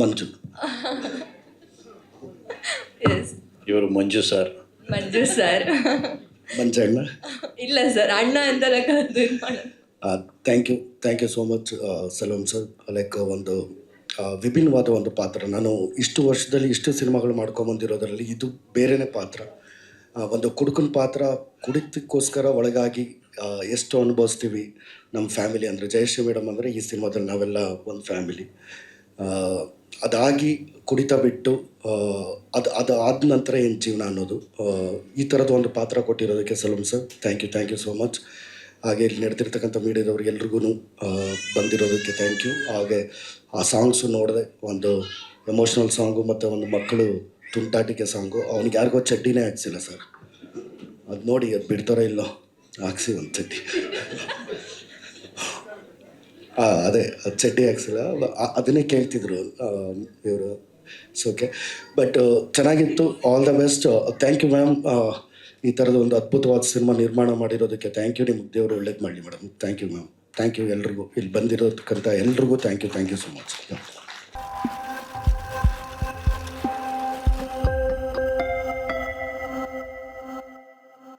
ಮಂಜು. ಇವರು Manju sir Manju sir ಮಂಜಣ್ಣ. ಇಲ್ಲ ಸರ್ ಅಣ್ಣ ಅಂತ thank you thank you so much ಸಲೋಮ್ sir like ಒಂದು ವಿಭಿನ್ನವಾದ ಒಂದು ಪಾತ್ರ. ನಾನು ಇಷ್ಟು ವರ್ಷದಲ್ಲಿ ಇಷ್ಟು ಸಿನಿಮಾಗಳು ಮಾಡ್ಕೊಂಬಂದಿರೋದರಲ್ಲಿ ಇದು ಬೇರೆನೇ ಪಾತ್ರ. ಒಂದು ಕುಡುಕನ ಪಾತ್ರ ಕುಡಿತಕ್ಕೋಸ್ಕರ ಒಳಗಾಗಿ ಎಷ್ಟು ಅನುಭವಿಸ್ತೀವಿ. ನಮ್ಮ ಫ್ಯಾಮಿಲಿ ಅಂದರೆ ಜಯಶ್ರೀ ಮೇಡಮ್ ಅಂದರೆ ಈ ಸಿನಿಮಾದಲ್ಲಿ ನಾವೆಲ್ಲ ಒಂದು ಫ್ಯಾಮಿಲಿ ಅದಾಗಿ ಕುಡಿತ ಬಿಟ್ಟು ಅದು ಅದು ಆದ ನಂತರ ಏನು ಜೀವನ ಅನ್ನೋದು. ಈ ಥರದ ಒಂದು ಪಾತ್ರ ಕೊಟ್ಟಿರೋದಕ್ಕೆ ಸಲೂಮ್ sir thank you thank you so much ಹಾಗೆ ಇಲ್ಲಿ ನಡೆದಿರ್ತಕ್ಕಂಥ ಮೀಡಿಯಾದವ್ರಿಗೆಲ್ರಿಗೂ ಬಂದಿರೋದಕ್ಕೆ ಥ್ಯಾಂಕ್ ಯು ಹಾಗೆ ಆ ಸಾಂಗ್ಸು ನೋಡಿದೆ ಒಂದು ಎಮೋಷ್ನಲ್ ಸಾಂಗು ಮತ್ತು ಒಂದು ಮಕ್ಕಳು ತುಂಟಾಟಿಕೆ ಸಾಂಗು ಅವ್ನಿಗೆ ಯಾರಿಗೋ ಚಡ್ಡಿನೇ ಹಾಕ್ಸಿಲ್ಲ ಸರ್. ಅದು ನೋಡಿ ಅದು ಬಿಡ್ತಾರೋ ಇಲ್ಲೋ, ಹಾಕ್ಸಿ ಒಂದು ಚಡ್ಡಿ. ಹಾಂ ಅದೇ, ಚಡ್ಡಿ ಹಾಕ್ಸಿಲ್ಲ. ಅದನ್ನೇ ಕೇಳ್ತಿದ್ರು ಇವರು. ಸೊ ಓಕೆ ಬಟ್ ಚೆನ್ನಾಗಿತ್ತು. All the best thank you ma'am ಈ ಥರದ ಒಂದು ಅದ್ಭುತವಾದ ಸಿನಿಮಾ ನಿರ್ಮಾಣ ಮಾಡಿರೋದಕ್ಕೆ ಥ್ಯಾಂಕ್ ಯು ನಿಮ್ಗೆ ದೇವರು ಒಳ್ಳೇದು ಮಾಡಲಿ madam thank you ma'am thank you ಎಲ್ರಿಗೂ. ಇಲ್ಲಿ ಬಂದಿರೋದಕ್ಕಂತ ಎಲ್ರಿಗೂ thank you thank you so much